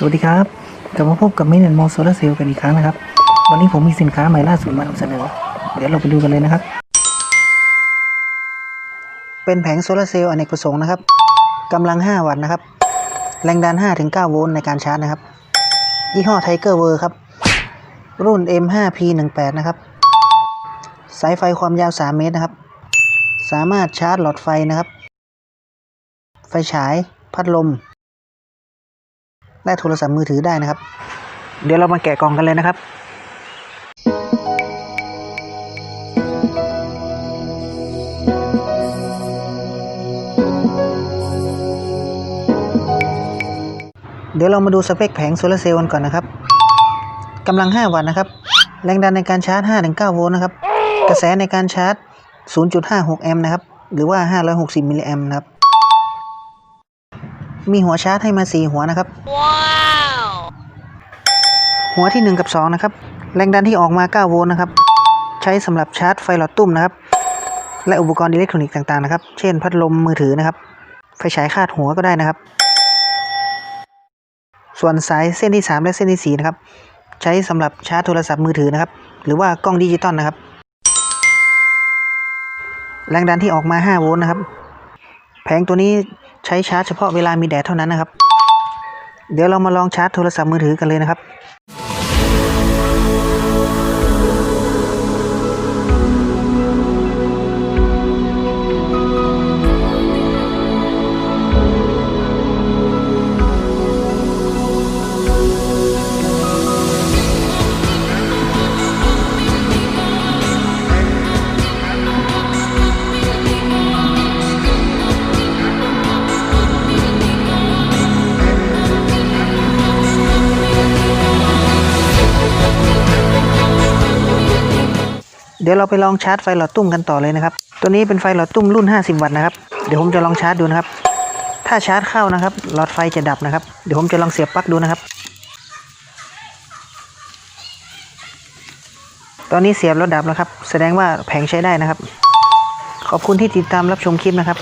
สวัสดีครับ กลับมาพบกับมินแอนมอลโซลาเซลกันอีกครั้งนะครับ วันนี้ผมมีสินค้าใหม่ล่าสุดมานำเสนอ เดี๋ยวเราไปดูกันเลยนะครับ เป็นแผงโซลาเซลล์อเนกประสงค์นะครับกำลัง 5 วัตต์นะครับ แรงดัน 5-9 โวลต์ในการชาร์จนะครับ ยี่ห้อไทเกอร์เวอร์ครับ รุ่น M5P18 นะครับ สายไฟความยาว 3 เมตรนะครับ สามารถชาร์จหลอดไฟนะครับ ไฟฉาย พัดลม และโทรศัพท์มือถือได้นะครับ เดี๋ยวเรามาแกะกล่องกันเลยนะครับเดี๋ยวเรามาดูสเปคแผงโซลาร์เซลล์กันก่อนนะครับกำลัง 5 วัตต์นะครับ แรงดันในการชาร์จ 5-9 โวลต์นะครับ กระแสในการชาร์จ 0.56 แอมป์นะครับ หรือว่า 560 มิลลิแอมป์นะครับ มีหัวชาร์จให้มา4หัวนะครับ หัวที่ 1 กับ 2 นะครับ แรงดันที่ออกมา 9 โวลต์นะครับ ใช้สำหรับชาร์จไฟหลอดตุ้มนะครับ และอุปกรณ์อิเล็กทรอนิกส์ต่างๆนะครับ เช่น พัดลมมือถือนะครับ ไฟฉายคาดหัวก็ได้นะครับ ส่วนสายเส้นที่ 3 และเส้นที่ 4 นะครับ ใช้สำหรับชาร์จโทรศัพท์มือถือนะครับ หรือว่ากล้องดิจิตอลนะครับ แรงดันที่ออกมา 5 โวลต์นะครับ แผงตัวนี้ ใช้ชาร์จเฉพาะเวลามีแดดเท่านั้นนะครับ เดี๋ยวเรามาลองชาร์จโทรศัพท์มือถือกันเลยนะครับ เดี๋ยวเราไปลองชาร์จไฟหลอดตุ้มกันต่อเลยนะครับ ตัวนี้เป็นไฟหลอดตุ้มรุ่น 50 วัตต์นะครับ เดี๋ยวผมจะลองชาร์จดูนะครับ ถ้าชาร์จเข้านะครับ หลอดไฟจะดับนะครับ เดี๋ยวผมจะลองเสียบปลั๊กดูนะครับ ตอนนี้เสียบแล้วดับแล้วครับ แสดงว่าแผงใช้ได้นะครับ ขอบคุณที่ติดตามรับชมคลิปนะครับ